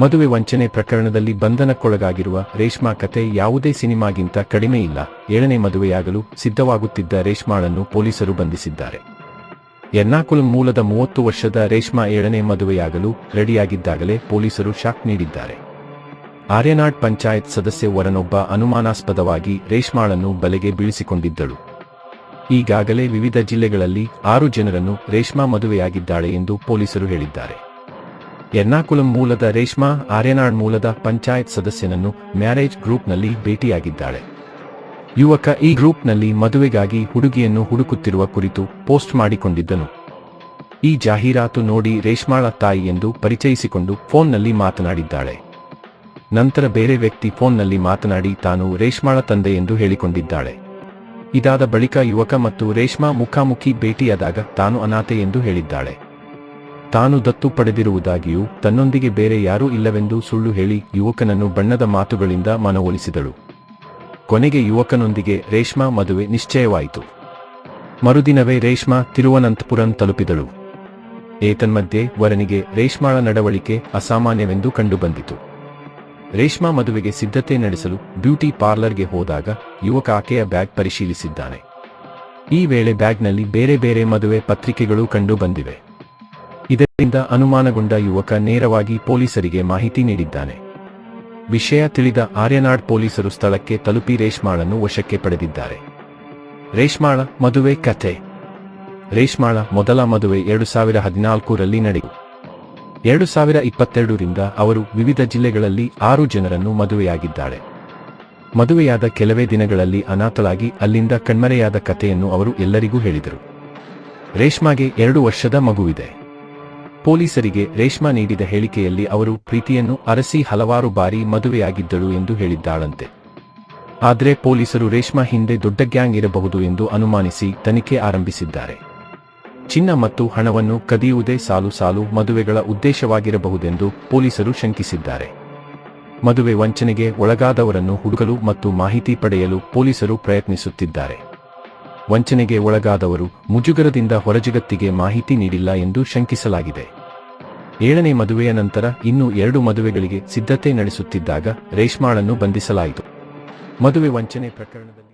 ಮದುವೆ ವಂಚನೆ ಪ್ರಕರಣದಲ್ಲಿ ಬಂಧನಕ್ಕೊಳಗಾಗಿರುವ ರೇಷ್ಮಾ ಕತೆ ಯಾವುದೇ ಸಿನಿಮಾಗಿಂತ ಕಡಿಮೆ ಇಲ್ಲ. ಏಳನೇ ಮದುವೆಯಾಗಲು ಸಿದ್ಧವಾಗುತ್ತಿದ್ದ ರೇಷ್ಮಾಳನ್ನು ಪೊಲೀಸರು ಬಂಧಿಸಿದ್ದಾರೆ. ಎರ್ನಾಕುಲಂ ಮೂಲದ ಮೂವತ್ತು ವರ್ಷದ ರೇಷ್ಮಾ ಏಳನೇ ಮದುವೆಯಾಗಲು ರೆಡಿಯಾಗಿದ್ದಾಗಲೇ ಪೊಲೀಸರು ಶಾಕ್ ನೀಡಿದ್ದಾರೆ. ಆರ್ಯನಾಡ್ ಪಂಚಾಯತ್ ಸದಸ್ಯ ವರನೊಬ್ಬ ಅನುಮಾನಾಸ್ಪದವಾಗಿ ರೇಷ್ಮಾಳನ್ನು ಬಲೆಗೆ ಬೀಳಿಸಿಕೊಂಡಿದ್ದಳು. ಈಗಾಗಲೇ ವಿವಿಧ ಜಿಲ್ಲೆಗಳಲ್ಲಿ ಆರು ಜನರನ್ನು ರೇಷ್ಮಾ ಮದುವೆಯಾಗಿದ್ದಾಳೆ ಎಂದು ಪೊಲೀಸರು ಹೇಳಿದ್ದಾರೆ. ಎರ್ನಾಕುಲಂ ಮೂಲದ ರೇಷ್ಮಾ ಆರ್ಯನಾಡ್ ಮೂಲದ ಪಂಚಾಯತ್ ಸದಸ್ಯನನ್ನು ಮ್ಯಾರೇಜ್ ಗ್ರೂಪ್ನಲ್ಲಿ ಭೇಟಿಯಾಗಿದ್ದಾಳೆ. ಯುವಕ ಈ ಗ್ರೂಪ್ನಲ್ಲಿ ಮದುವೆಗಾಗಿ ಹುಡುಗಿಯನ್ನು ಹುಡುಕುತ್ತಿರುವ ಕುರಿತು ಪೋಸ್ಟ್ ಮಾಡಿಕೊಂಡಿದ್ದನು. ಈ ಜಾಹೀರಾತು ನೋಡಿ ರೇಷ್ಮಾಳ ತಾಯಿ ಎಂದು ಪರಿಚಯಿಸಿಕೊಂಡು ಫೋನ್ನಲ್ಲಿ ಮಾತನಾಡಿದ್ದಾಳೆ. ನಂತರ ಬೇರೆ ವ್ಯಕ್ತಿ ಫೋನ್ನಲ್ಲಿ ಮಾತನಾಡಿ ತಾನು ರೇಷ್ಮಾಳ ತಂದೆ ಎಂದು ಹೇಳಿಕೊಂಡಿದ್ದಾಳೆ. ಇದಾದ ಬಳಿಕ ಯುವಕ ಮತ್ತು ರೇಷ್ಮಾ ಮುಖಾಮುಖಿ ಭೇಟಿಯಾದಾಗ ತಾನು ಅನಾಥೆ ಎಂದು ಹೇಳಿದ್ದಾಳೆ. ತಾನು ದತ್ತು ಪಡೆದಿರುವುದಾಗಿಯೂ ತನ್ನೊಂದಿಗೆ ಬೇರೆ ಯಾರೂ ಇಲ್ಲವೆಂದು ಸುಳ್ಳು ಹೇಳಿ ಯುವಕನನ್ನು ಬಣ್ಣದ ಮಾತುಗಳಿಂದ ಮನವೊಲಿಸಿದಳು. ಕೊನೆಗೆ ಯುವಕನೊಂದಿಗೆ ರೇಷ್ಮಾ ಮದುವೆ ನಿಶ್ಚಯವಾಯಿತು. ಮರುದಿನವೇ ರೇಷ್ಮಾ ತಿರುವನಂತಪುರಂ ತಲುಪಿದಳು. ಏತನ್ಮಧ್ಯೆ ವರನಿಗೆ ರೇಷ್ಮಾಳ ನಡವಳಿಕೆ ಅಸಾಮಾನ್ಯವೆಂದು ಕಂಡುಬಂದಿತು. ರೇಷ್ಮಾ ಮದುವೆಗೆ ಸಿದ್ಧತೆ ನಡೆಸಲು ಬ್ಯೂಟಿ ಪಾರ್ಲರ್ಗೆ ಹೋದಾಗ ಯುವಕ ಆಕೆಯ ಬ್ಯಾಗ್ ಪರಿಶೀಲಿಸಿದ್ದಾನೆ. ಈ ವೇಳೆ ಬ್ಯಾಗ್ನಲ್ಲಿ ಬೇರೆ ಬೇರೆ ಮದುವೆ ಪತ್ರಿಕೆಗಳು ಕಂಡು ಬಂದಿವೆ ಇದರಿಂದ ಅನುಮಾನಗೊಂಡ ಯುವಕ ನೇರವಾಗಿ ಪೊಲೀಸರಿಗೆ ಮಾಹಿತಿ ನೀಡಿದ್ದಾನೆ. ವಿಷಯ ತಿಳಿದ ಆರ್ಯನಾಡ್ ಪೊಲೀಸರು ಸ್ಥಳಕ್ಕೆ ತಲುಪಿ ರೇಷ್ಮಾಳನ್ನು ವಶಕ್ಕೆ ಪಡೆದಿದ್ದಾರೆ. ರೇಷ್ಮಾಳ, ಮದುವೆ ಕಥೆ. ರೇಷ್ಮಾಳ, ಮೊದಲ ಮದುವೆ ಎರಡು ಸಾವಿರ ಹದಿನಾಲ್ಕರಲ್ಲಿ ನಡೆಯಿತು ಎರಡು ಸಾವಿರ ಇಪ್ಪತ್ತೆರಡರಿಂದ ಅವರು ವಿವಿಧ ಜಿಲ್ಲೆಗಳಲ್ಲಿ ಆರು ಜನರನ್ನು ಮದುವೆಯಾಗಿದ್ದಾಳೆ ಮದುವೆಯಾದ ಕೆಲವೇ ದಿನಗಳಲ್ಲಿ ಅನಾಥಳಾಗಿ ಅಲ್ಲಿಂದ ಕಣ್ಮರೆಯಾದ ಕಥೆಯನ್ನು ಅವರು ಎಲ್ಲರಿಗೂ ಹೇಳಿದರು. ರೇಷ್ಮಾಗೆ ಎರಡು ವರ್ಷದ ಮಗುವಿದೆ. ಪೊಲೀಸರಿಗೆ ರೇಷ್ಮಾ ನೀಡಿದ ಹೇಳಿಕೆಯಲ್ಲಿ ಅವರು, ಪ್ರೀತಿಯನ್ನು ಅರಸಿ ಹಲವಾರು ಬಾರಿ ಮದುವೆಯಾಗಿದ್ದಳು ಎಂದು ಹೇಳಿದ್ದಾಳಂತೆ. ಆದರೆ ಪೊಲೀಸರು ರೇಷ್ಮಾ ಹಿಂದೆ ದೊಡ್ಡ ಗ್ಯಾಂಗ್ ಇರಬಹುದು ಎಂದು ಅನುಮಾನಿಸಿ ತನಿಖೆ ಆರಂಭಿಸಿದ್ದಾರೆ. ಚಿನ್ನ ಮತ್ತು ಹಣವನ್ನು ಕದಿಯುವುದೇ ಸಾಲು ಸಾಲು ಮದುವೆಗಳ ಉದ್ದೇಶವಾಗಿರಬಹುದೆಂದು ಪೊಲೀಸರು ಶಂಕಿಸಿದ್ದಾರೆ. ಮದುವೆ ವಂಚನೆಗೆ ಒಳಗಾದವರನ್ನು ಹುಡುಗಲು ಮತ್ತು ಮಾಹಿತಿ ಪಡೆಯಲು ಪೊಲೀಸರು ಪ್ರಯತ್ನಿಸುತ್ತಿದ್ದಾರೆ. ವಂಚನೆಗೆ ಒಳಗಾದವರು ಮುಜುಗರದಿಂದ ಹೊರಜಗತ್ತಿಗೆ ಮಾಹಿತಿ ನೀಡಿಲ್ಲ ಎಂದು ಶಂಕಿಸಲಾಗಿದೆ. ಏಳನೇ ಮದುವೆಯ ನಂತರ ಇನ್ನೂ ಎರಡು ಮದುವೆಗಳಿಗೆ ಸಿದ್ಧತೆ ನಡೆಸುತ್ತಿದ್ದಾಗ ರೇಷ್ಮಾಳನ್ನು ಬಂಧಿಸಲಾಯಿತು. ಮದುವೆ ವಂಚನೆ ಪ್ರಕರಣದಲ್ಲಿ